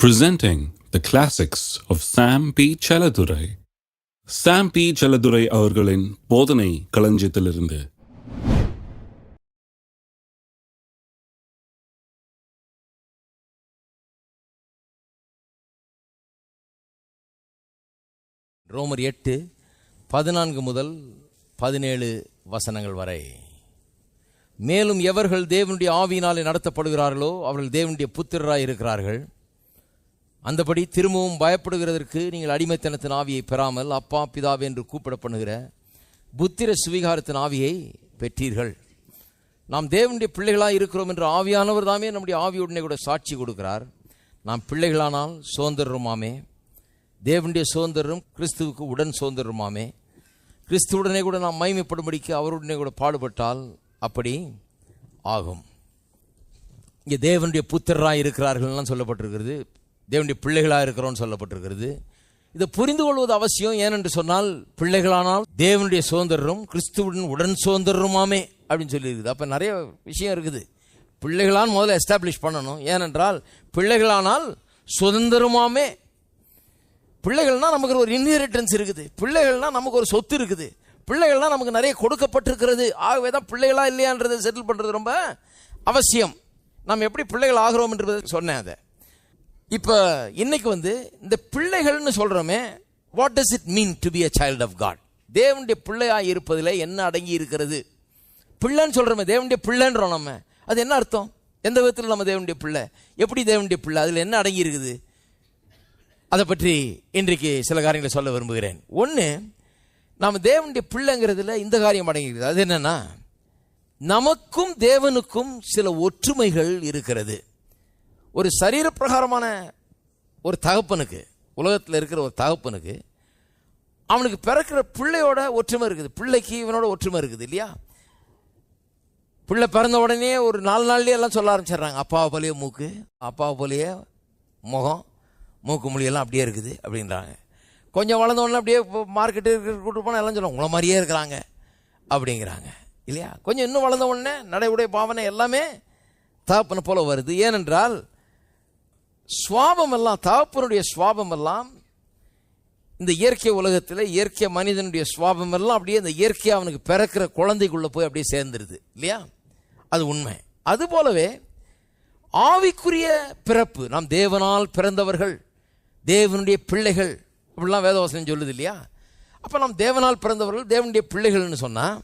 presenting the classics of Sam P. Chaladurai. Sam P. Chaladurai அவர்களின் போதனை களஞ்சியத்திலிருந்து ரோமர் எட்டு பதினான்கு முதல் பதினேழு வசனங்கள் வரை மேலும் எவர்கள் தேவனுடைய ஆவியினாலே நடத்தப்படுகிறார்களோ அவர்கள் தேவனுடைய புத்திரராய் இருக்கிறார்கள் அந்தபடி திரும்பவும் பயப்படுகிறதற்கு நீங்கள் அடிமைத்தனத்தின் ஆவியை பெறாமல் அப்பா பிதாவே என்று கூப்பிட பண்ணுகிற புத்திர சுவீகாரத்தின் ஆவியை பெற்றீர்கள். நாம் தேவனுடைய பிள்ளைகளாக இருக்கிறோம் என்று ஆவியானவர் தாமே நம்முடைய ஆவியுடனே கூட சாட்சி கொடுக்கிறார். நாம் பிள்ளைகளானால் சுதந்திரமாமே தேவனுடைய சுதந்திரம் கிறிஸ்துவுக்கு உடன் சுதந்திரமாமே கிறிஸ்துவுடனே கூட நாம் மைமைப்படும்படிக்கு அவருடனே கூட பாடுபட்டால் அப்படி ஆகும். இங்கே தேவனுடைய புத்திரராக இருக்கிறார்கள்லாம் சொல்லப்பட்டிருக்கிறது. தேவனுடைய பிள்ளைகளாக இருக்கிறோம்னு சொல்லப்பட்டிருக்கிறது. இதை புரிந்து கொள்வது அவசியம். ஏனென்று சொன்னால் பிள்ளைகளானால் தேவனுடைய சுதந்திரம் கிறிஸ்துவுடன் உடன் சுதந்திரமாமே அப்படின்னு சொல்லியிருக்குது. அப்போ நிறைய விஷயம் இருக்குது. பிள்ளைகளான் முதல்ல எஸ்டாப்ளிஷ் பண்ணணும். ஏனென்றால் பிள்ளைகளானால் சுதந்திரமாமே. பிள்ளைகள்னா நமக்கு ஒரு இன்ஹெரிட்டன்ஸ் இருக்குது. பிள்ளைகள்னால் நமக்கு ஒரு சொத்து இருக்குது. பிள்ளைகள்னா நமக்கு நிறைய கொடுக்கப்பட்டிருக்கிறது. ஆகவே தான் பிள்ளைகளா இல்லையான்றதை செட்டில் பண்ணுறது ரொம்ப அவசியம். நாம் எப்படி பிள்ளைகள் ஆகிறோம் என்று சொன்னேன் அதை. இப்போ இன்னைக்கு வந்து இந்த பிள்ளைகள்னு சொல்கிறோமே what does it mean to be a child of God தேவனுடைய பிள்ளையாக இருப்பதில் என்ன அடங்கி இருக்கிறது? பிள்ளைன்னு சொல்கிறோமே தேவனுடைய பிள்ளைன்றோம் நம்ம. அது என்ன அர்த்தம்? எந்த விதத்தில் நம்ம தேவனுடைய பிள்ளை? எப்படி தேவனுடைய பிள்ளை? அதில் என்ன அடங்கி இருக்குது? அதை பற்றி இன்றைக்கு சில காரியங்களை சொல்ல விரும்புகிறேன். ஒன்று நாம் தேவனுடைய பிள்ளைங்கிறதுல இந்த காரியம் அடங்கிஇருக்குது அது என்னென்னா நமக்கும் தேவனுக்கும் சில ஒற்றுமைகள் இருக்கிறது. ஒரு சரீரப்பிரகாரமான ஒரு தகப்பனுக்கு உலகத்தில் இருக்கிற ஒரு தகப்பனுக்கு அவனுக்கு பிறக்கிற பிள்ளையோட ஒற்றுமை இருக்குது. பிள்ளைக்கு இவனோட ஒற்றுமை இருக்குது இல்லையா? பிள்ளை பிறந்த உடனே ஒரு நாலு நாள்லேயே எல்லாம் சொல்ல ஆரம்பிச்சிடுறாங்க. அப்பாவை போலேயே மூக்கு அப்பாவை போலேயே முகம் மூக்கு மொழியெல்லாம் அப்படியே இருக்குது அப்படின்றாங்க. கொஞ்சம் வளர்ந்த உடனே அப்படியே மார்க்கெட்டு கூட்டு போனால் எல்லாம் சொல்லுவாங்க உங்களை மாதிரியே இருக்கிறாங்க அப்படிங்கிறாங்க இல்லையா? கொஞ்சம் இன்னும் வளர்ந்த உடனே நடை உடை பாவனை எல்லாமே தகப்பனை போல வருது. ஏனென்றால் சுவாபம் எல்லாம் தகப்பனுடைய சுவாபம் எல்லாம் இந்த இயற்கை உலகத்தில் இயற்கை மனிதனுடைய சுவாபம் எல்லாம் அப்படியே இந்த இயற்கையாக அவனுக்கு பிறக்கிற குழந்தைக்குள்ளே போய் அப்படியே சேர்ந்துருது இல்லையா? அது உண்மை. அது போலவே ஆவிக்குரிய பிறப்பு நாம் தேவனால் பிறந்தவர்கள் தேவனுடைய பிள்ளைகள் அப்படிலாம் வேதவசனம் சொல்லுது இல்லையா? அப்போ நாம் தேவனால் பிறந்தவர்கள் தேவனுடைய பிள்ளைகள்னு சொன்னால்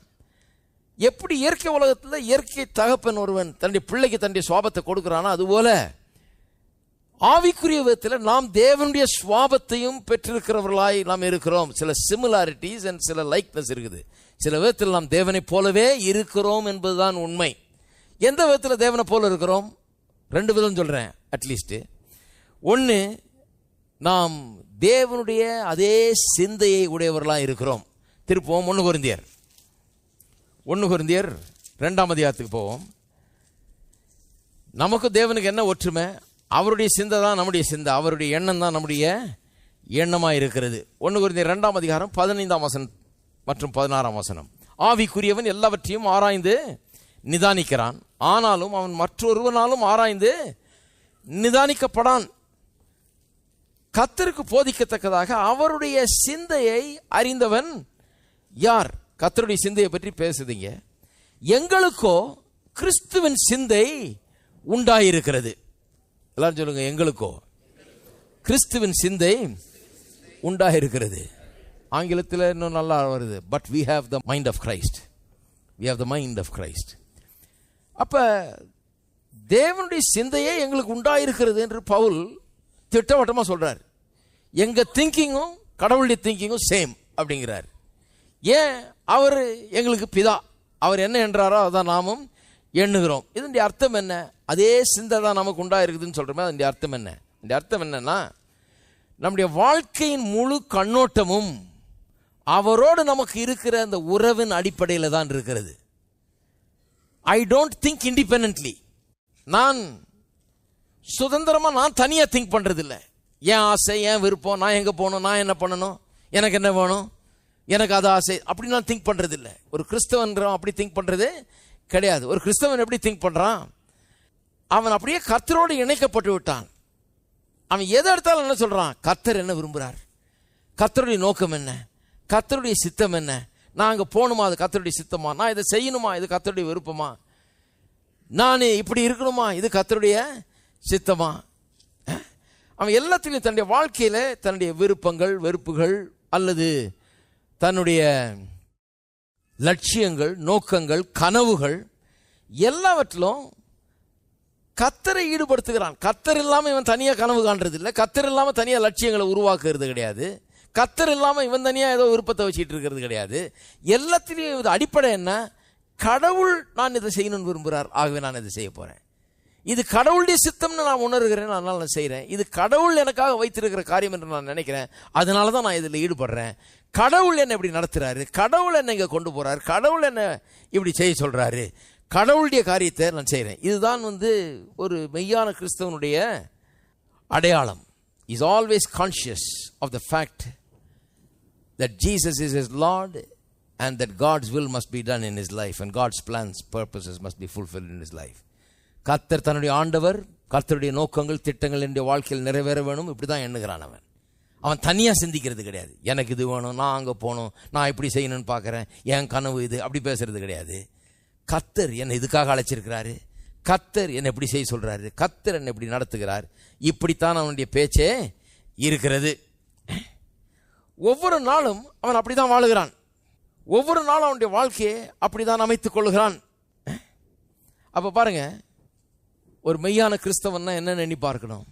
எப்படி இயற்கை உலகத்தில் இயற்கை தகப்பன் ஒருவன் தன்னுடைய பிள்ளைக்கு தன்னுடைய சுவாபத்தை கொடுக்குறானோ அதுபோல் ஆவிக்குரிய விதத்தில் நாம் தேவனுடைய சுவாபத்தையும் பெற்றிருக்கிறவர்களாய் நாம் இருக்கிறோம். சில சிமிலாரிட்டிஸ் அண்ட் சில லைக்னஸ் இருக்குது. சில விதத்தில் நாம் தேவனை போலவே இருக்கிறோம் என்பதுதான் உண்மை. எந்த விதத்தில் தேவனை போல இருக்கிறோம்? ரெண்டு விதம் சொல்கிறேன் அட்லீஸ்ட்டு ஒன்று நாம் தேவனுடைய அதே சிந்தையை உடையவர்களாக இருக்கிறோம். திருப்போம் ஒன்று குருந்தியர். ஒன்று குருந்தியர் ரெண்டாம் அதிகாரத்துக்கு போவோம். நமக்கு தேவனுக்கு என்ன ஒற்றுமை? அவருடைய சிந்தை தான் நம்முடைய சிந்தை. அவருடைய எண்ணம் தான் நம்முடைய எண்ணமாக இருக்கிறது. ஒன்று குருந்தியர் ரெண்டாம் அதிகாரம் பதினைந்தாம் வசனம் மற்றும் பதினாறாம் வசனம். ஆவிக்குரியவன் எல்லாவற்றையும் ஆராய்ந்து நிதானிக்கிறான். ஆனாலும் அவன் மற்றொருவனாலும் ஆராய்ந்து நிதானிக்கப்படான். கத்தருக்கு போதிக்கத்தக்கதாக அவருடைய சிந்தையை அறிந்தவன் யார்? கத்தருடைய சிந்தையை பற்றி பேசுதீங்க. எங்களுக்கோ கிறிஸ்துவின் சிந்தை உண்டாயிருக்கிறது. எல்லாரும் சொல்லுங்க எங்களுக்கோ? கிறிஸ்துவின் சிந்தை உண்டாக இருக்கிறது ஆங்கிலத்தில் இன்னும் நல்லா வருது. But we have the mind of Christ we have the mind of Christ அப்போ தேவனுடைய சிந்தையே எங்களுக்கு உண்டாயிருக்கிறது என்று பவுல் திட்டவட்டமாக சொல்கிறார் எங்கள் திங்கிங்கும் கடவுளுடைய திங்கிங்கும் சேம் அப்படிங்கிறார். ஏன்? அவர் எங்களுக்கு பிதா. அவர் என்ன என்றாரோ அதான் நாமும் எண்ணுகிறோம். இதனுடைய அர்த்தம் என்ன? அதே சிந்தை தான் நமக்கு உண்டாயிருக்குதுன்னு சொல்கிறோமே அதனுடைய அர்த்தம் என்ன? இந்த அர்த்தம் என்னன்னா நம்முடைய வாழ்க்கையின் முழு கண்ணோட்டமும் அவரோடு நமக்கு இருக்கிற அந்த உறவின் அடிப்படையில் தான் இருக்கிறது. ஐ டோன்ட் திங்க் இண்டிபெண்ட்லி நான் சுதந்திரமாக நான் தனியாக திங்க் பண்ணுறதில்ல என் ஆசை என் விருப்பம் நான் எங்கே போகணும் நான் என்ன பண்ணணும் எனக்கு என்ன வேணும் எனக்கு அது ஆசை அப்படி நான் திங்க் பண்ணுறதில்ல ஒரு கிறிஸ்தவன்றவன் அப்படி திங்க் பண்ணுறது கிடையாது. ஒரு கிறிஸ்தவன் எப்படி திங்க் பண்ணுறான் அவன் அப்படியே கர்த்தரோடு இணைக்கப்பட்டு விட்டான். அவன் எதை எடுத்தாலும் என்ன சொல்கிறான் கத்தர் என்ன விரும்புகிறார் கத்தருடைய நோக்கம் என்ன? கத்தருடைய சித்தம் என்ன? நான் அங்கே போகணுமா? அது கத்தருடைய சித்தமா? நான் இதை செய்யணுமா? இது கத்தருடைய விருப்பமா? நான் இப்படி இருக்கணுமா? இது கத்தருடைய சித்தமா? அவன் எல்லாத்திலையும் தன்னுடைய வாழ்க்கையில் தன்னுடைய விருப்பங்கள் வெறுப்புகள் அல்லது தன்னுடைய லட்சியங்கள் நோக்கங்கள் கனவுகள் எல்லாவற்றிலும் கத்தரை ஈடுபடுத்துகிறான். கத்தர் இல்லாமல் இவன் தனியாக கனவு காண்றது இல்லை கத்தர் இல்லாமல் தனியாக லட்சியங்களை உருவாக்குறது கிடையாது. கத்தர் இல்லாமல் இவன் தனியாக ஏதோ விருப்பத்தை வச்சுட்டு இருக்கிறது கிடையாது. எல்லாத்திலையும் இது அடிப்படை என்ன? கடவுள் நான் இதை செய்யணும்னு விரும்புகிறார். ஆகவே நான் இதை செய்ய போகிறேன் இது கடவுளுடைய சித்தம்னு நான் உணர்கிறேன் அதனால் நான் செய்கிறேன் இது கடவுள் எனக்காக வைத்திருக்கிற காரியம் என்று நான் நினைக்கிறேன். அதனால தான் நான் இதில் ஈடுபடுறேன். கடவுள் என்னை இப்படி நடத்துகிறாரு கடவுள் என்னை இங்கே கொண்டு போகிறாரு கடவுள் என்னை இப்படி செய்ய சொல்கிறாரு கடவுளுடைய காரியத்தை நான் செய்கிறேன் இதுதான் வந்து ஒரு மெய்யான கிறிஸ்தவனுடைய அடையாளம். Is always conscious of the fact that Jesus is his Lord and that God's will must be done in his life and God's plans purposes must be fulfil in his life கர்த்தர் தன்னுடைய ஆண்டவர் கர்த்தருடைய நோக்கங்கள் திட்டங்கள் என்னுடைய வாழ்க்கையில் நிறைவேற வேணும். இப்படி தான் எண்ணுகிறான் அவன். அவன் தனியாக சிந்திக்கிறது கிடையாது. எனக்கு இது வேணும் நான் அங்கே போகணும் நான் இப்படி செய்யணும்னு பார்க்குறேன் என் கனவு இது அப்படி பேசுறது கிடையாது. கத்தர் என்னை இதுக்காக அழைச்சிருக்கிறாரு. கத்தர் என்னை இப்படி செய்ய சொல்கிறாரு கத்தர் என்னை இப்படி நடத்துகிறார். இப்படித்தான் அவனுடைய பேச்சே இருக்கிறது. ஒவ்வொரு நாளும் அவன் அப்படிதான் வாழுகிறான். ஒவ்வொரு நாளும் அவனுடைய வாழ்க்கையை அப்படிதான் அமைத்துக் கொள்கிறான் அப்போ பாருங்கள் ஒரு மெய்யான கிறிஸ்தவன்னா என்ன எண்ணி பார்க்கணும்.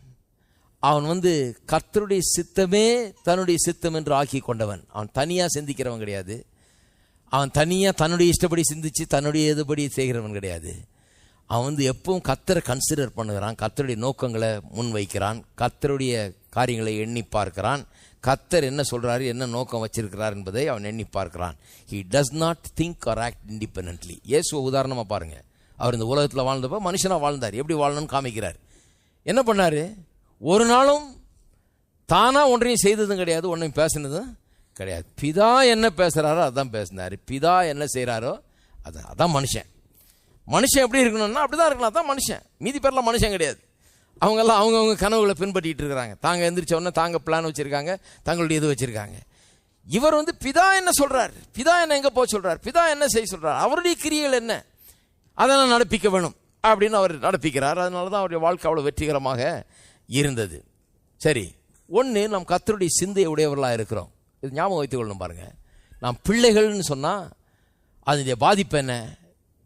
அவன் வந்து கர்த்தருடைய சித்தமே தன்னுடைய சித்தம் என்று ஆக்கி கொண்டவன். அவன் தனியாக சிந்திக்கிறவன் கிடையாது. அவன் தனியாக தன்னுடைய இஷ்டப்படி சிந்தித்து தன்னுடைய இதுபடி செய்கிறவன் கிடையாது. அவன் வந்து எப்பவும் கத்தரை கன்சிடர் பண்ணுகிறான். கத்தருடைய நோக்கங்களை முன் வைக்கிறான் கத்தருடைய காரியங்களை எண்ணி பார்க்கிறான். கத்தர் என்ன சொல்கிறாரு என்ன நோக்கம் வச்சிருக்கிறார் என்பதை அவன் எண்ணி பார்க்கிறான். He does not think or act independently இயேசுவை உதாரணமாக பாருங்கள் அவர் இந்த உலகத்தில் வாழ்ந்தப்போ மனுஷனாக வாழ்ந்தார். எப்படி வாழணும்னு காமிக்கிறார். என்ன பண்ணார்? ஒரு நாளும் தானாக ஒன்றையும் செய்ததும் கிடையாது ஒன்றையும் பேசினதும் கிடையாது. பிதா என்ன பேசுகிறாரோ அதான் பேசினார். பிதா என்ன செய்கிறாரோ அது அதான் மனுஷன். மனுஷன் எப்படி இருக்கணும்னா அப்படி தான் இருக்கணும். அதான் மனுஷன். மீதி பேர்லாம் மனுஷன் கிடையாது. அவங்கெல்லாம் அவங்கவுங்க கனவுகளை பின்பற்றிட்டு இருக்கிறாங்க. தாங்க எந்திரிச்ச உடனே தாங்க பிளான் வச்சுருக்காங்க. தங்களுடைய இது வச்சுருக்காங்க. இவர் வந்து பிதா என்ன சொல்கிறார் பிதா என்ன எங்கே போக சொல்கிறார் பிதா என்ன செய்ய சொல்கிறார் அவருடைய கிரியைகள் என்ன? அதெல்லாம் நடப்பிக்க வேணும் அப்படின்னு அவர் நடப்பிக்கிறார். அதனால தான் அவருடைய வாழ்க்கை அவ்வளோ வெற்றிகரமாக இருந்தது. சரி ஒன்று நம் கத்தருடைய சிந்தை உடையவர்களாக இருக்கிறோம். இது ஞாபகம் வைத்துக் கொள்ளணும் நாம் பிள்ளைகள்னு சொன்னால் அதனுடைய பாதிப்பு என்ன?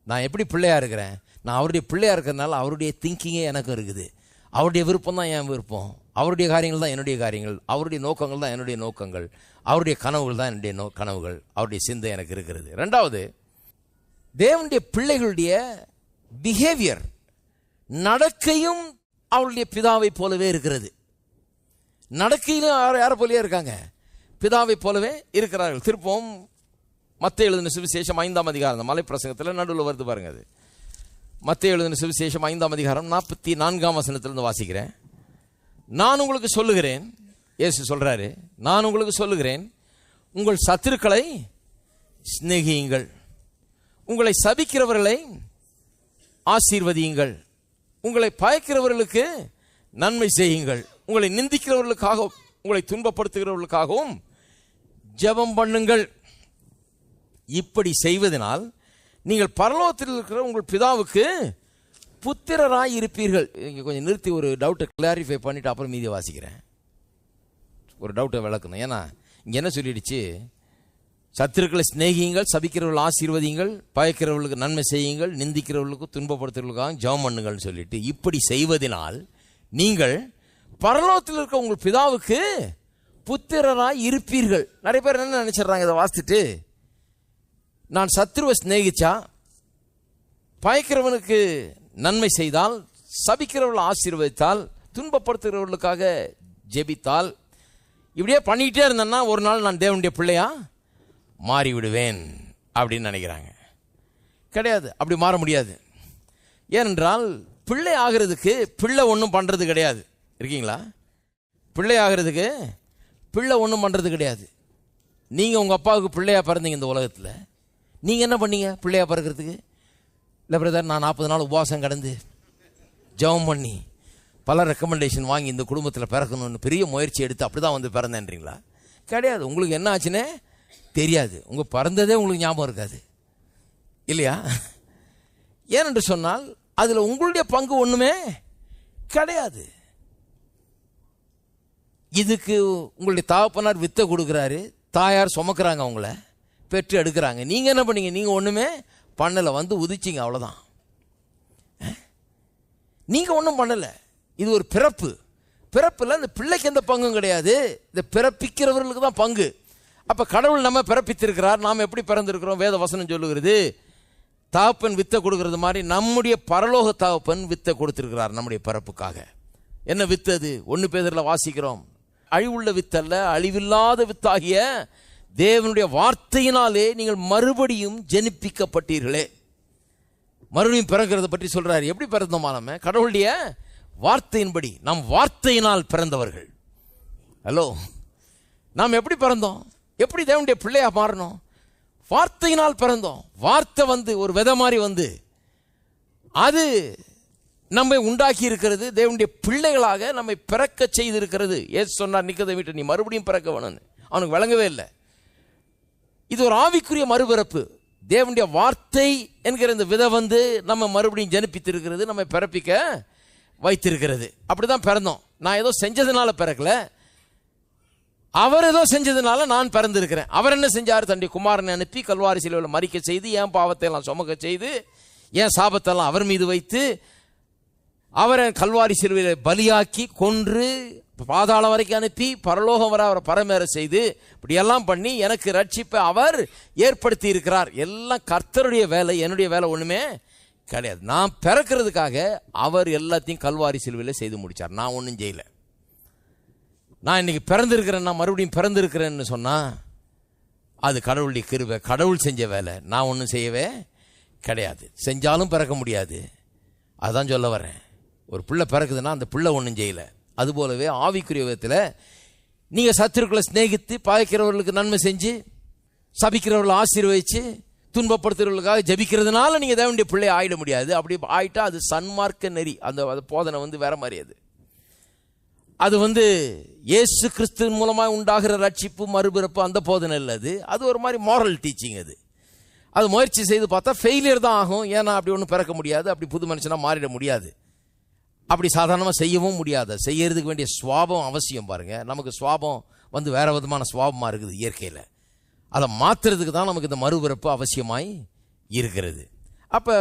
நான் எப்படி பிள்ளையாக இருக்கிறேன்? நான் அவருடைய பிள்ளையாக இருக்கிறதுனால அவருடைய திங்கிங்கே எனக்கும் இருக்குது. அவருடைய விருப்பம் தான் என் விருப்பம். அவருடைய காரியங்கள் தான் என்னுடைய காரியங்கள். அவருடைய நோக்கங்கள் தான் என்னுடைய நோக்கங்கள். அவருடைய கனவுகள் தான் என்னுடைய நோ கனவுகள். அவருடைய சிந்தை எனக்கு இருக்கிறது. ரெண்டாவது தேவனுடைய பிள்ளைகளுடைய பிஹேவியர் நடக்கையும் அவளுடைய பிதாவை போலவே இருக்கிறது. நடக்கையிலும் யார் யாரை போலவே இருக்காங்க? பிதாவை போலவே இருக்கிறார்கள். திருப்பவும் மத்த எழுதின சுவிசேஷம் ஐந்தாம் அதிகாரம். மலை பிரசங்கத்தில் நடுவில் வருது பாருங்க அது. மத்த எழுதின சுவிசேஷம் ஐந்தாம் அதிகாரம் நாற்பத்தி நான்காம் வசனத்திலிருந்து வாசிக்கிறேன். நான் உங்களுக்கு சொல்லுகிறேன். இயேசு சொல்றாரு நான் உங்களுக்கு சொல்லுகிறேன். உங்கள் சத்துருக்களை சிநேகியுங்கள். உங்களை சபிக்கிறவர்களை ஆசீர்வதியுங்கள். உங்களை பயக்கிறவர்களுக்கு நன்மை செய்யுங்கள். உங்களை நிந்திக்கிறவர்களுக்காக உங்களை துன்பப்படுத்துகிறவர்களுக்காகவும் ஜெபம் பண்ணுங்கள். இப்படி செய்வதனால் நீங்கள் பரலோகத்தில் இருக்கிற உங்கள் பிதாவுக்கு புத்திரராய் இருப்பீர்கள். இங்கே கொஞ்சம் நிறுத்தி ஒரு டவுட்டை கிளாரிஃபை பண்ணிவிட்டு அப்புறம் மீதி வாசிக்கிறேன். ஒரு டவுட்டை விளக்கணும். ஏன்னா இங்கே என்ன சொல்லிடுச்சு? சத்துருக்களை சிநேகியுங்கள் சபிக்கிறவர்கள் ஆசீர்வதியுங்கள் பயக்கிறவர்களுக்கு நன்மை செய்யுங்கள் நிந்திக்கிறவர்களுக்கு துன்பப்படுத்துறவர்களுக்காக ஜெபம் பண்ணுங்கள்னு சொல்லிட்டு இப்படி செய்வதனால் நீங்கள் பரலோகத்தில் இருக்க உங்கள் பிதாவுக்கு புத்திரராய் இருப்பீர்கள். நிறைய பேர் என்ன நினச்சிடுறாங்க இதை வாசித்துட்டு நான் சத்ருவை சிநேகிச்சா பயக்கிறவனுக்கு நன்மை செய்தால் சபிக்கிறவர்கள் ஆசீர்வதித்தால் துன்பப்படுத்துகிறவர்களுக்காக ஜெபித்தால் இப்படியே பண்ணிக்கிட்டே இருந்தேன்னா ஒரு நாள் நான் தேவனுடைய பிள்ளையா? மாறிவிடுவேன் அப்படின்னு நினைக்கிறாங்க. கிடையாது. அப்படி மாற முடியாது. ஏனென்றால் பிள்ளை ஆகிறதுக்கு பிள்ளை ஒன்றும் பண்ணுறது கிடையாது. இருக்கீங்களா? பிள்ளை ஆகிறதுக்கு பிள்ளை ஒன்றும் பண்ணுறது கிடையாது. நீங்கள் உங்கள் அப்பாவுக்கு பிள்ளையாக பிறந்தீங்க இந்த உலகத்தில். நீங்கள் என்ன பண்ணீங்க? பிள்ளையாக பிறக்கிறதுக்கு? இல்லை பிரதர் நான் நாற்பது நாள் உபவாசம் கடந்து ஜெபம் பண்ணி பல ரெக்கமெண்டேஷன் வாங்கி இந்த குடும்பத்தில் பிறக்கணும்னு பெரிய முயற்சி எடுத்து அப்படி தான் வந்து பிறந்தேன்றீங்களா? கிடையாது. உங்களுக்கு என்ன ஆச்சுன்னே தெரியாது. உங்கள் பிறந்ததே உங்களுக்கு ஞாபகம் இருக்காது. இல்லையா? ஏனென்று சொன்னால் அதில் உங்களுடைய பங்கு ஒன்றுமே கிடையாது. இதுக்கு உங்களுடைய தாப்பனார் வித்தை கொடுக்குறாரு. தாயார் சுமக்கிறாங்க அவங்கள. பெற்று எடுக்கிறாங்க. நீங்கள் என்ன பண்ணீங்க? நீங்கள் ஒன்றுமே பண்ணலை. வந்து உதிச்சிங்க. அவ்வளோதான் நீங்கள் ஒன்றும் பண்ணலை. இது ஒரு பிறப்பு. பிறப்பில் இந்த பிள்ளைக்கு எந்த பங்கும் கிடையாது. இந்த பிறப்பிக்கிறவர்களுக்கு தான் பங்கு. அப்போ கடவுள் நம்ம பிறப்பித்திருக்கிறார். நாம் எப்படி பிறந்திருக்கிறோம்? வேத வசனம் சொல்லுகிறது தாப்பன் வித்தை கொடுக்கறது மாதிரி நம்முடைய பரலோக தாப்பன் வித்தை கொடுத்திருக்கிறார் நம்முடைய பிறப்புக்காக. என்ன வித்து அது? ஒன்று பேதரில் வாசிக்கிறோம். அழிவுள்ள வித்தல்ல அழிவில்லாத வித்தாகிய தேவனுடைய வார்த்தையினாலே நீங்கள் மறுபடியும் ஜெனிப்பிக்கப்பட்டீர்களே. மறுபடியும் பிறக்கிறத பற்றி சொல்றாரு. எப்படி பிறந்தோமா நம்ம? கடவுளுடைய வார்த்தையின்படி நாம் வார்த்தையினால் பிறந்தவர்கள். ஹலோ நாம் எப்படி பிறந்தோம்? எப்படி தேவனுடைய பிள்ளையாக மாறணும்? வார்த்தையினால் பிறந்தோம். வார்த்தை வந்து ஒரு விதை மாதிரி வந்து அது நம்மை உண்டாக்கி இருக்கிறது. தேவனுடைய பிள்ளைகளாக நம்மை பிறக்க செய்திருக்கிறது. ஏசு சொன்னார் நிக்கதை வீட்டை நீ மறுபடியும் பிறக்க வேணும்னு. அவனுக்கு விளங்கவே இல்லை. இது ஒரு ஆவிக்குரிய மறுபிறப்பு. தேவனுடைய வார்த்தை என்கிற இந்த விதை வந்து நம்ம மறுபடியும் ஜனிப்பித்திருக்கிறது நம்ம பிறப்பிக்க வைத்திருக்கிறது. அப்படிதான் பிறந்தோம். நான் ஏதோ செஞ்சதுனால பிறக்கலை. அவர் ஏதோ செஞ்சதுனால நான் பிறந்திருக்கிறேன். அவர் என்ன செஞ்சார்? தன்னுடைய குமாரனை அனுப்பி கல்வாரி சிலுவையில் மறிக்க செய்து என் பாவத்தை எல்லாம் சுமக்க செய்து என் சாபத்தெல்லாம் அவர் மீது வைத்து அவரை கல்வாரி சிலுவையில் பலியாக்கி கொன்று பாதாளம் வரைக்கும் அனுப்பி பரலோகம் வர அவரை பரமேற செய்து இப்படியெல்லாம் பண்ணி எனக்கு ரட்சிப்பை அவர் ஏற்படுத்தி இருக்கிறார். எல்லாம் கர்த்தருடைய வேலை என்னுடைய வேலை ஒன்றுமே கிடையாது. நான் பிறக்கிறதுக்காக அவர் எல்லாத்தையும் கல்வாரி சிலுவையில் செய்து முடித்தார் நான் ஒன்றும் செய்யலை. நான் இன்னைக்கு பிறந்திருக்கிறேன் நான் மறுபடியும் பிறந்திருக்கிறேன்னு சொன்னால் அது கடவுளுடைய கிருவை கடவுள் செஞ்ச வேலை. நான் ஒன்றும் செய்யவே கிடையாது. செஞ்சாலும் பிறக்க முடியாது. அதான் சொல்ல வரேன். ஒரு பிள்ளை பிறக்குதுன்னா அந்த பிள்ளை ஒன்றும் செய்யலை. அதுபோலவே ஆவிக்குரிய விதத்தில் நீங்கள் சத்துருக்களை சிநேகித்து பாய்க்கிறவர்களுக்கு நன்மை செஞ்சு சபிக்கிறவர்களை ஆசீர்வதிச்சு துன்பப்படுத்துறவர்களுக்காக ஜபிக்கிறதுனால நீங்கள் தேவனுடைய பிள்ளை ஆயிட முடியாது. அப்படி ஆயிட்டா அது சன்மார்க்க நெறி. அந்த அது போதனை வந்து வேற மாதிரி அது. அது வந்து இயேசு கிறிஸ்து மூலமாக உண்டாகிற ரட்சிப்பு மறுபிறப்பு அந்த போதனை இல்லை அது. அது ஒரு மாதிரி மாரல் டீச்சிங் அது. அது முயற்சி செய்து பார்த்தா ஃபெயிலியர் தான் ஆகும். ஏன்னா அப்படி ஒன்றும் பிறக்க முடியாது. அப்படி புது மனுஷனாக மாறிட முடியாது. அப்படி சாதாரணமாக செய்யவும் முடியாது. செய்யறதுக்கு வேண்டிய சுவாபம் அவசியம் பாருங்கள் நமக்கு சுவாபம் வந்து வேறு விதமான சுவாபமாக இருக்குது இயற்கையில். அதை மாற்றுறதுக்கு தான் நமக்கு இந்த மறுபிறப்பு அவசியமாய் இருக்கிறது. அப்போ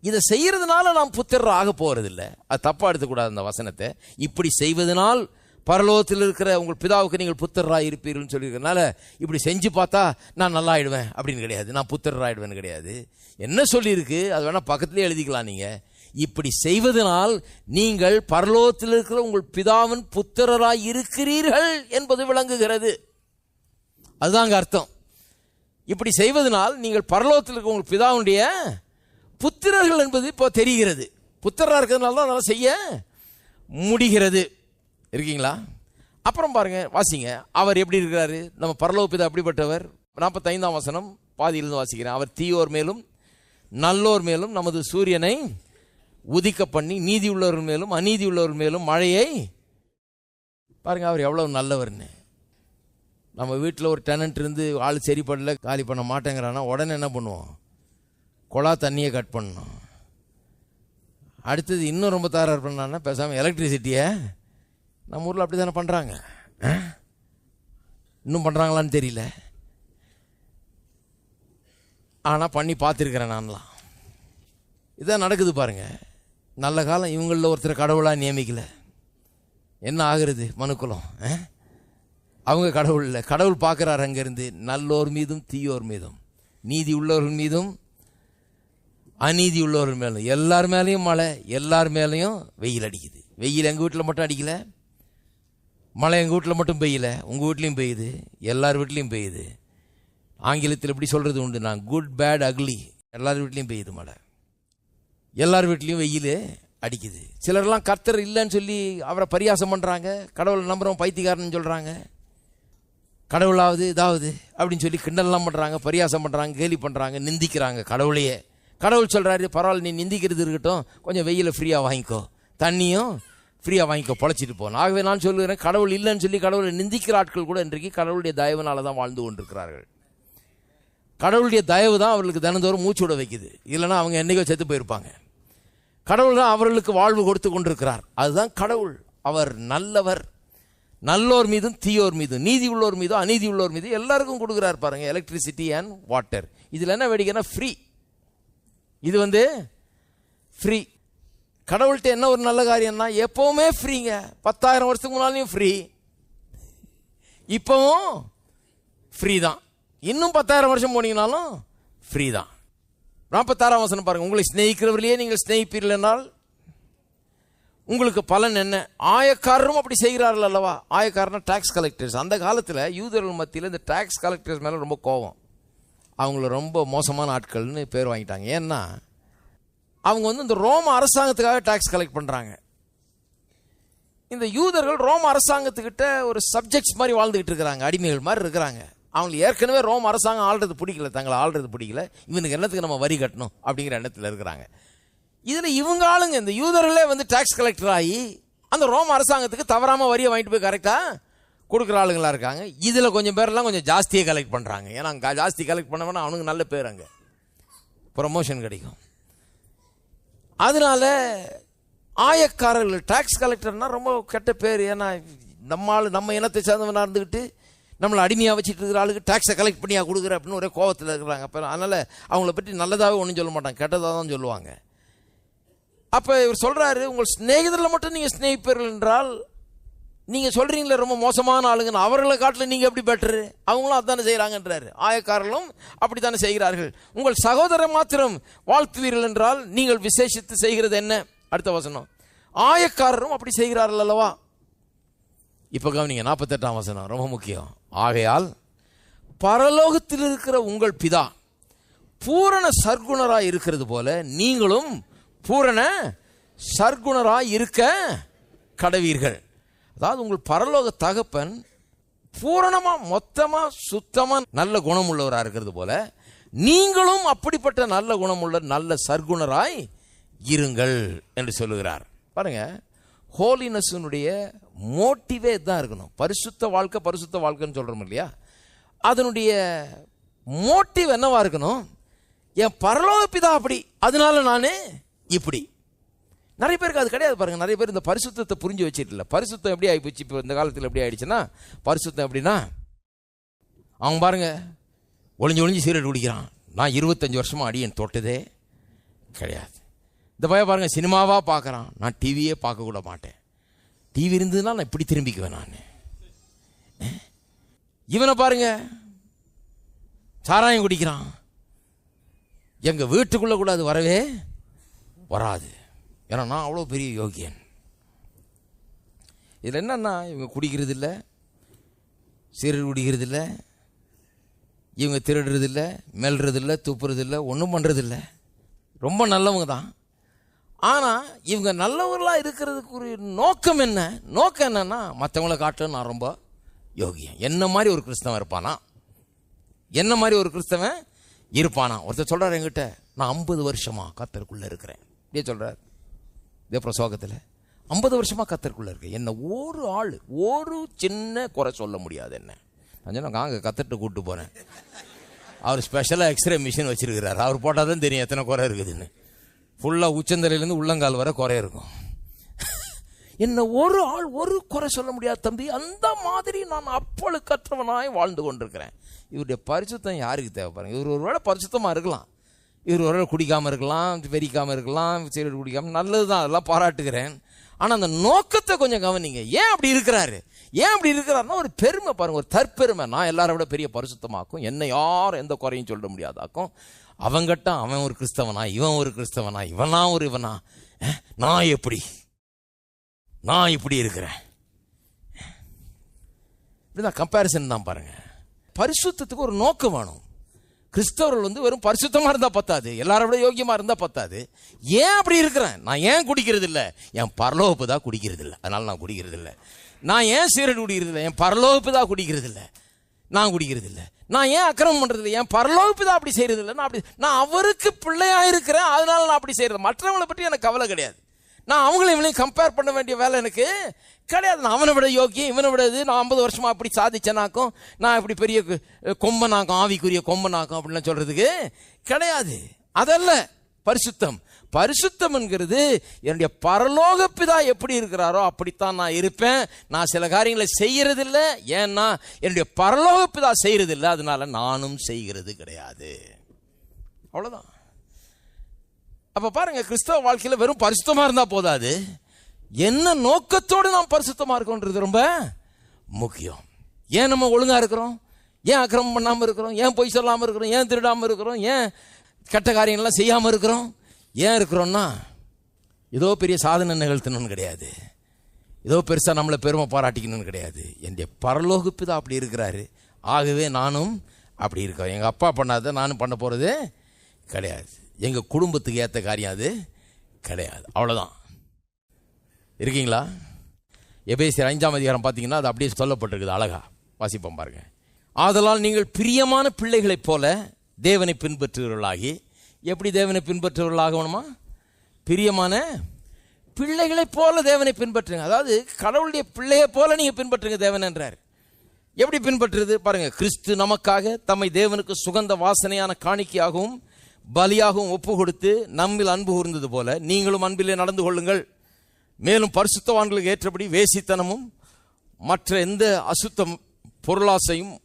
இதை செய்யறதுனால நாம் புத்திரர் ஆக போறதில்ல. அது தப்பா எடுத்துக்கூடாது அந்த வசனத்தை. இப்படி செய்வதனால் பரலோகத்தில் இருக்கிற உங்கள் பிதாவுக்கு நீங்கள் புத்திரராக இருப்பீர்கள்னு சொல்லியிருக்கனால இப்படி செஞ்சு பார்த்தா நான் நல்லா ஆயிடுவேன் அப்படின்னு கிடையாது. நான் புத்திரராயிடுவேன் கிடையாது. என்ன சொல்லியிருக்கு? அது வேணால் பக்கத்துலேயே எழுதிக்கலாம் நீங்கள் இப்படி செய்வதனால் நீங்கள் பரலோகத்தில் இருக்கிற உங்கள் பிதாவின் புத்திரராய் இருக்கிறீர்கள் என்பது விளங்குகிறது. அதுதாங்க அர்த்தம். இப்படி செய்வதனால் நீங்கள் பரலோகத்தில் இருக்க உங்கள் பிதாவுடைய புத்திரர்கள் என்பது இப்போ தெரிகிறது. புத்திரராக இருக்கிறதுனால தான் அதெல்லாம் செய்ய முடிகிறது. இருக்கீங்களா? அப்புறம் பாருங்க வாசிங்க. அவர் எப்படி இருக்கிறாரு? நம்ம பரலோபிதா அப்படிப்பட்டவர் நாற்பத்தைந்தாம் வசனம் பாதியிலிருந்து வாசிக்கிறேன். அவர் தீயோர் மேலும் நல்லோர் மேலும் நமது சூரியனை உதிக்க பண்ணி நீதி உள்ளவர் மேலும் அநீதி உள்ளவர் மேலும் மழையை பாருங்க அவர் எவ்வளவு நல்லவர்னு. நம்ம வீட்டில் ஒரு டெனன்ட் இருந்து ஆள் சரி பண்ணல காலி பண்ண மாட்டேங்கிறான்னா உடனே என்ன பண்ணுவோம்? குழா தண்ணியை கட் பண்ணணும். அடுத்தது இன்னும் ரொம்ப தகராறு பண்ணான்னா பேசாமல் எலக்ட்ரிசிட்டியை நம்ம ஊரில் அப்படி தானே பண்ணுறாங்க இன்னும் பண்ணுறாங்களான்னு தெரியல. ஆனால் பண்ணி பார்த்துருக்குறேன் நான்லாம். இதான் நடக்குது பாருங்கள் நல்ல காலம் இவங்களில் ஒருத்தர் கடவுளாக நியமிக்கல. என்ன ஆகுறது? மனுக்குலம் ஆ? அவங்க கடவுள் இல்லை. கடவுள் பார்க்குறாரு அங்கேருந்து நல்லோர் மீதும் தீயோர் மீதும். நீதி உள்ளவர்கள் மீதும் அநீதி உள்ளவர் மேலும். எல்லார் மேலேயும் மழை எல்லார் மேலேயும் வெயில் அடிக்குது. வெயில் எங்கள் வீட்டில் மட்டும் அடிக்கல. மழை எங்கள் வீட்டில் மட்டும் பெய்யல. உங்கள் வீட்லேயும் பெய்யுது. எல்லார் வீட்லேயும் பெய்யுது. ஆங்கிலத்தில் எப்படி சொல்கிறது உண்டு? நான் குட் பேட் அக்லி எல்லார் வீட்லேயும் பெய்யுது மழை. எல்லார் வீட்லேயும் வெயில் அடிக்குது. சிலர்லாம் கர்த்தர் இல்லைன்னு சொல்லி அவரை பரியாசம் பண்ணுறாங்க கடவுளை நம்புறோம் பைத்தியக்காரன்னு சொல்கிறாங்க கடவுளாவது இதாவது அப்படின்னு சொல்லி கிண்டல்லாம் பண்ணுறாங்க பரியாசம் பண்ணுறாங்க கேலி பண்ணுறாங்க நிந்திக்கிறாங்க கடவுளையே. கடவுள் சொல்கிறாரு பரவாயில்ல நீ நிந்திக்கிறது இருக்கட்டும். கொஞ்சம் வெயில ஃப்ரீயாக வாங்கிக்கோ. தண்ணியும் ஃப்ரீயாக வாங்கிக்கோ பொழைச்சிட்டு போகணும் ஆகவே நான் சொல்லுகிறேன் கடவுள் இல்லைன்னு சொல்லி கடவுளை நிந்திக்கிற ஆட்கள் கூட இன்றைக்கு கடவுளுடைய தயவுனால தான் வாழ்ந்து கொண்டிருக்கிறார்கள். கடவுளுடைய தயவு தான் அவர்களுக்கு தினந்தோறும் மூச்சு விட வைக்குது. இல்லைன்னா அவங்க என்னைக்கோ செத்து போயிருப்பாங்க. கடவுள் தான் அவர்களுக்கு வாழ்வு கொடுத்து கொண்டிருக்கிறார். அதுதான் கடவுள். அவர் நல்லவர். நல்லோர் மீதும் தீயோர் மீதும் நீதி உள்ளோர் மீதும் அநீதி உள்ளோர் மீதும் எல்லாருக்கும் கொடுக்குறாரு பாருங்கள் எலக்ட்ரிசிட்டி அண்ட் வாட்டர் இதில் என்ன வேடிக்கைன்னா ஃப்ரீ இது வந்து ஃப்ரீ கடவுள்கிட்ட என்ன ஒரு நல்ல காரியம்னா எப்போவுமே ஃப்ரீங்க பத்தாயிரம் வருஷத்துக்கு முன்னாலையும் ஃப்ரீ இப்போவும் ஃப்ரீ தான். இன்னும் பத்தாயிரம் வருஷம் போனீங்கனாலும் ஃப்ரீ தான். நாற்பத்தாறாம் வசனம் பாருங்க. உங்களை ஸ்நேகிக்கிறவர்களையே நீங்கள் ஸ்நேகிப்பீர்கள் என்றால் உங்களுக்கு பலன் என்ன? ஆயக்காரரும் அப்படி செய்கிறார்கள் அல்லவா? ஆயக்காரனா டாக்ஸ் கலெக்டர்ஸ் அந்த காலத்தில் யூதர்கள் மத்தியில் இந்த டேக்ஸ் கலெக்டர்ஸ் மேலே ரொம்ப கோவம் அவங்கள ரொம்ப மோசமான ஆட்கள்னு பேர் வாங்கிட்டாங்க. ஏன்னா அவங்க வந்து இந்த ரோம அரசாங்கத்துக்காக டாக்ஸ் கலெக்ட் பண்ணுறாங்க இந்த யூதர்கள் ரோம அரசாங்கத்துக்கிட்ட ஒரு சப்ஜெக்ட்ஸ் மாதிரி வாழ்ந்துகிட்டு இருக்கிறாங்க அடிமைகள் மாதிரி இருக்கிறாங்க. அவங்களுக்கு ஏற்கனவே ரோம் அரசாங்கம் ஆள்றது பிடிக்கல தங்களை ஆள்றது பிடிக்கல. இவனுக்கு என்னத்துக்கு நம்ம வரி கட்டணும் அப்படிங்கிற எண்ணத்தில் இருக்கிறாங்க. இதில் இவங்க ஆளுங்க இந்த யூதர்களே வந்து டாக்ஸ் கலெக்டர் ஆகி அந்த ரோம் அரசாங்கத்துக்கு தவறாமல் வரியை வாங்கிட்டு போய் கரெக்டாக கொடுக்குற ஆளுங்களா இருக்காங்க. இதில் கொஞ்சம் பேர்லாம் கொஞ்சம் ஜாஸ்தியாக கலெக்ட் பண்ணுறாங்க ஏன்னா அங்கே ஜாஸ்தி கலெக்ட் பண்ணவனா அவனுக்கு நல்ல பேர் அங்கே. ப்ரமோஷன் கிடைக்கும். அதனால ஆயக்காரர்கள் டேக்ஸ் கலெக்டர்னால் ரொம்ப கெட்ட பேர். ஏன்னா நம்ம ஆள் நம்ம இனத்தை சேர்ந்தவனாக இருந்துக்கிட்டு நம்மளை அடிமையாக வச்சுட்டு இருக்கிற ஆளுக்கு டாக்ஸை கலெக்ட் பண்ணியாக கொடுக்குற அப்படின்னு ஒரே கோவத்தில் இருக்கிறாங்க. அப்போ அதனால் அவங்கள பற்றி நல்லதாகவே ஒன்றும் சொல்ல மாட்டாங்க. கெட்டதாக தான் சொல்லுவாங்க. அப்போ இவர் சொல்கிறாரு உங்கள் சிநேகிதரில் மட்டும் நீங்கள் சிநேகிப்பீர்கள் என்றால் நீங்கள் சொல்கிறீங்களே ரொம்ப மோசமான ஆளுங்கன்னு. அவர்களை காட்டில் நீங்கள் எப்படி பெட்டரு அவங்களும் அதானே செய்கிறாங்கன்றாரு ஆயக்காரர்களும் அப்படி தானே செய்கிறார்கள். உங்கள் சகோதரர் மாத்திரம் வாழ்த்துவீர்கள் என்றால் நீங்கள் விசேஷித்து செய்கிறது என்ன? அடுத்த வசனம். ஆயக்காரரும் அப்படி செய்கிறார்கள் அல்லவா? இப்போ கவனிங்க நாற்பத்தெட்டாம் வசனம் ரொம்ப முக்கியம். ஆகையால் பரலோகத்தில் இருக்கிற உங்கள் பிதா பூரண சர்க்குணராக இருக்கிறது போல நீங்களும் பூரண சர்க்குணராக இருக்க கடவீர்கள். அதாவது உங்கள் பரலோக தகப்பன் பூரணமாக மொத்தமாக சுத்தமாக நல்ல குணம் உள்ளவராக இருக்கிறது போல நீங்களும் அப்படிப்பட்ட நல்ல குணமுள்ள நல்ல சர்க்குணராய் இருங்கள் என்று சொல்லுகிறார். பாருங்க ஹோலினஸினுடைய மோட்டிவே தான் இருக்கணும். பரிசுத்த வாழ்க்கை பரிசுத்த வாழ்க்கைன்னு சொல்கிறோம் இல்லையா? அதனுடைய மோட்டிவ் என்னவா இருக்கணும்? என் பரலோக பிதா அப்படி அதனால நான் இப்படி. நிறைய பேருக்கு அது கிடையாது பாருங்கள் நிறைய பேர் இந்த பரிசுத்தத்தை புரிஞ்சு வச்சிட்டு பரிசுத்தம் எப்படி ஆகிப்போச்சு இப்போ இந்த காலத்தில் எப்படி ஆயிடுச்சுன்னா பரிசுத்தம் எப்படின்னா அவங்க பாருங்கள் ஒளிஞ்சு ஒளிஞ்சு சீரட் குடிக்கிறான். நான் இருபத்தஞ்சி வருஷமாக அடியன் தொட்டதே கிடையாது. இந்த பையன் பாருங்கள் சினிமாவாக பார்க்குறான். நான் டிவியே பார்க்கக்கூட மாட்டேன். டிவி இருந்ததுன்னா நான் இப்படி திரும்பிக்குவேன் நான். இவனை பாருங்க சாராயம் குடிக்கிறான். எங்கள் வீட்டுக்குள்ளே கூட அது வரவே வராது. ஏன்னா நான் அவ்வளோ பெரிய யோகியன். இதில் என்னன்னா இவங்க குடிக்கிறது இல்லை சீரல் குடிக்கிறது இல்லை இவங்க திருடுறதில்ல மெல்றதில்ல துப்புறதில்ல இல்லை ஒன்றும் பண்ணுறதில்ல ரொம்ப நல்லவங்க தான். ஆனால் இவங்க நல்லவர்களாக இருக்கிறதுக்குரிய நோக்கம் என்ன? நோக்கம் என்னன்னா மற்றவங்கள காட்ட நான் ரொம்ப யோகியன். என்ன மாதிரி ஒரு கிறிஸ்தவன் இருப்பானா? என்ன மாதிரி ஒரு கிறிஸ்தவன் இருப்பானா? ஒருத்தர் சொல்கிறார் என்கிட்ட நான் ஐம்பது வருஷமாக கத்தருக்குள்ளே இருக்கிறேன். இப்படியே சொல்கிறார் இதே பிரசோகத்தில் ஐம்பது வருஷமாக கத்தருக்குள்ளே இருக்கு. என்ன ஒரு ஆள் ஒரு சின்ன குறை சொல்ல முடியாது என்ன. நான் சொன்னேன் அங்கே கத்தர்கிட்ட கூப்பிட்டு போகிறேன் அவர் ஸ்பெஷலாக எக்ஸ்ரே மிஷின் வச்சிருக்கிறார். அவர் போட்டால் தான் தெரியும் எத்தனை குறை இருக்குதுன்னு. ஃபுல்லாக உச்சந்தலையிலேருந்து உள்ளங்கால் வரை குறை இருக்கும். என்ன ஒரு ஆள் ஒரு குறை சொல்ல முடியாது தம்பி. அந்த மாதிரி நான் அப்பழுக்கற்றவனாய் வாழ்ந்து கொண்டிருக்கிறேன். இவருடைய பரிசுத்தம் யாருக்கு தேவைப்படுறேன் இவர் ஒரு வேளை பரிசுத்தமாக இருக்கலாம். இவர் ஒருவேளை குடிக்காமல் இருக்கலாம் வெறிக்காமல் இருக்கலாம் சிகரெட் குடிக்காமல் நல்லது தான் அதெல்லாம் பாராட்டுகிறேன். ஆனால் அந்த நோக்கத்தை கொஞ்சம் கவனிங்க. ஏன் அப்படி இருக்கிறாரு? ஏன் அப்படி இருக்கிறாருன்னா ஒரு பெருமை பாருங்கள் ஒரு தற்பெருமை. நான் எல்லாரை விட பெரிய பரிசுத்தமாக்கும் என்னை யாரும் எந்த குறையும் சொல்ல முடியாதாக்கும். அவங்கட்ட அவன் ஒரு கிறிஸ்தவனா இவன் ஒரு கிறிஸ்தவனா இவனா ஒரு இவனா? நான் எப்படி? நான் இப்படி இருக்கிறேன். இப்படிதான் கம்பேரிசன் தான் பாருங்க. பரிசுத்தத்துக்கு ஒரு நோக்கம் வேணும். கிறிஸ்தவர்கள் வந்து வெறும் பரிசுத்தமாக இருந்தால் பத்தாது. எல்லாரை விட இருந்தால் பத்தாது. ஏன் அப்படி இருக்கிறேன்? நான் ஏன் குடிக்கிறது இல்லை என் பரலோகப்பு தான் குடிக்கிறது இல்லை அதனால் நான் குடிக்கிறது இல்லை நான் ஏன் சீரடி குடிக்கிறது இல்லை என் பரலோகப்பு தான் குடிக்கிறது இல்லை நான் குடிக்கிறது இல்லை நான் ஏன் அக்கிரமம் பண்ணுறது இல்ல என் பரலோகப்பு தான் அப்படி செய்கிறது இல்லை நான் அப்படி நான் அவருக்கு பிள்ளையாக இருக்கிறேன். அதனால நான் அப்படி செய்கிறது மற்றவங்களை பற்றி எனக்கு கவலை கிடையாது. நான் அவங்களையும் இவங்களையும் கம்பேர் பண்ண வேண்டிய வேலை எனக்கு கிடையாது. நான் அவனை விட யோக்கியம் இவனை விட இது. நான் ஐம்பது வருஷமாக அப்படி சாதிச்சேனாக்கும் நான் இப்படி பெரிய கொம்பனாக்கும் ஆவிக்குரிய கொம்பனாக்கும் அப்படின்லாம் சொல்கிறதுக்கு கிடையாது. அதல்ல பரிசுத்தம். பரிசுத்தம் என்கிறது என்னுடைய பரலோக பிதா எப்படி இருக்கிறாரோ அப்படித்தான் நான் இருப்பேன். நான் சில காரியங்களை செய்யறதில்ல. ஏன்னா என்னுடைய பரலோக பிதா செய்யறதில்ல. அதனால நானும் செய்கிறது கிடையாது. அவ்வளோதான் அப்போ பாருங்க கிறிஸ்தவ வாழ்க்கையில் வெறும் பரிசுத்தமாக இருந்தால் போதாது. என்ன நோக்கத்தோடு நாம் பரிசுத்தமாக இருக்கோன்றது ரொம்ப முக்கியம். ஏன் நம்ம ஒழுங்காக இருக்கிறோம்? ஏன் அக்கிரமம் பண்ணாமல் இருக்கிறோம்? ஏன் பொய் சொல்லாமல் இருக்கிறோம்? ஏன் திருடாமல் இருக்கிறோம்? ஏன் கெட்ட காரியங்கள்லாம் செய்யாமல் இருக்கிறோம்? ஏன் இருக்கிறோம்னா ஏதோ பெரிய சாதனை நிகழ்த்தணும்னு கிடையாது. ஏதோ பெருசாக நம்மளை பெருமை பாராட்டிக்கணும்னு கிடையாது. என்னுடைய பரலோக தான் அப்படி இருக்கிறாரு. ஆகவே நானும் அப்படி இருக்கேன் எங்கள் அப்பா பண்ணாத நானும் பண்ண போகிறது கிடையாது. எங்கள் குடும்பத்துக்கு ஏற்ற காரியம் அது கிடையாது. அவ்வளோதான் இருக்கீங்களா? எபேசியர் அஞ்சாம் அதிகாரம் பார்த்தீங்கன்னா அது அப்படியே சொல்லப்பட்டிருக்குது அழகா. வாசிப்போம் பாருங்க. ஆதலால் நீங்கள் பிரியமான பிள்ளைகளைப் போல தேவனை பின்பற்றுகிறவர்களாகி எப்படி தேவனை பின்பற்றுகிறவர்களாகணுமா பிரியமான பிள்ளைகளைப் போல தேவனை பின்பற்றுங்க. அதாவது கடவுளுடைய பிள்ளையை போல நீங்கள் பின்பற்றுங்க தேவன் என்றார். எப்படி பின்பற்றுறது? பாருங்க கிறிஸ்து நமக்காக தம்மை தேவனுக்கு சுகந்த வாசனையான காணிக்கையாகவும் பலியாகவும் ஒப்பு கொடுத்து நம்மில் அன்பு கூர்ந்தது போல நீங்களும் அன்பிலே நடந்து கொள்ளுங்கள். மேலும் பரிசுத்தவான்களுக்கு ஏற்றபடி வேசித்தனமும் மற்ற எந்த அசுத்தம் பொருளாசையும்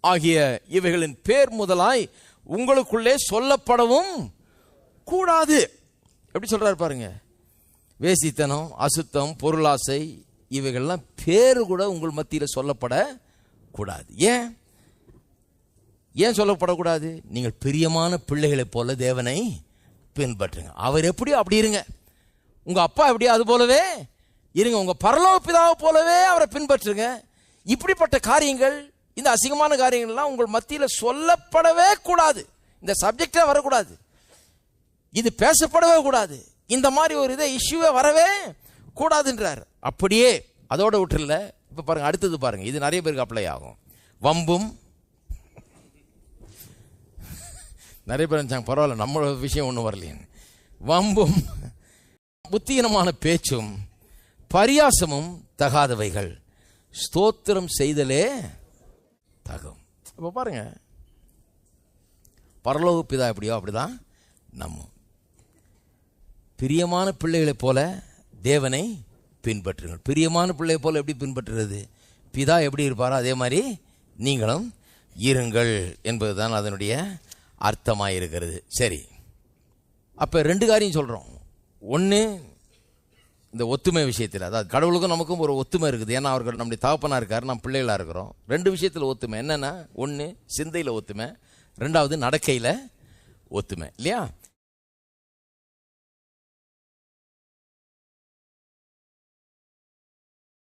ஆகிய இவைகளின் பேர் முதலாய் உங்களுக்குள்ளே சொல்லப்படவும் கூடாது. எப்படி சொல்கிறார் பாருங்க. வேசித்தனம் அசுத்தம் பொருளாசை இவைகள்லாம் பேர் கூட உங்கள் மத்தியில் சொல்லப்பட கூடாது ஏன்? ஏன் சொல்லப்படக்கூடாது? நீங்கள் பிரியமான பிள்ளைகளைப் போல தேவனை பின்பற்றுங்க. அவர் எப்படியோ அப்படி இருங்க. உங்கள் அப்பா எப்படியோ அது போலவே இருங்க. உங்கள் பரலோக பிதாவை போலவே அவரை பின்பற்றுங்க. இப்படிப்பட்ட காரியங்கள் இந்த அசிங்கமான காரியங்கள்லாம் உங்கள் மத்தியில் சொல்லப்படவே கூடாது. இந்த சப்ஜெக்டே வரக்கூடாது. இது பேசப்படவே கூடாது. இந்த மாதிரி ஒரு இதை இஷ்யூவே வரவே கூடாதுன்றார். அப்படியே அதோட விட்டுல இப்போ பாருங்க அடுத்தது பாருங்க. இது நிறைய பேருக்கு அப்ளை ஆகும். வம்பும் நிறைய பேர் நினச்சாங்க பரவாயில்ல நம்மளோட விஷயம் ஒன்றும் வரலையேன்னு வம்பும் புத்தீனமான பேச்சும் பரியாசமும் தகாதவைகள். ஸ்தோத்திரம் செய்தலே தகும். இப்போ பாருங்க. பரலோக பிதா எப்படியோ அப்படிதான் நம்ம. பிரியமான பிள்ளைகளைப் போல தேவனை பின்பற்றுங்கள். பிரியமான பிள்ளையை போல எப்படி பின்பற்றுறது பிதா எப்படி இருப்பாரோ அதே மாதிரி நீங்களும் இருங்கள் என்பதுதான் அதனுடைய அர்த்தமாக இருக்கிறது சரி. அப்போ ரெண்டு காரியம் சொல்கிறோம் ஒன்று இந்த ஒத்துமை விஷயத்தில் அதாவது கடவுளுக்கும் நமக்கும் ஒரு ஒத்துமை இருக்குது. ஏன்னா அவர்கள் நம்முடைய தகப்பனாக இருக்கார் நம்ம பிள்ளைகளாக இருக்கிறோம். ரெண்டு விஷயத்தில் ஒத்துமை. என்னென்னா ஒன்று சிந்தையில் ஒத்துமை. ரெண்டாவது நடக்கையில் ஒத்துமை. இல்லையா?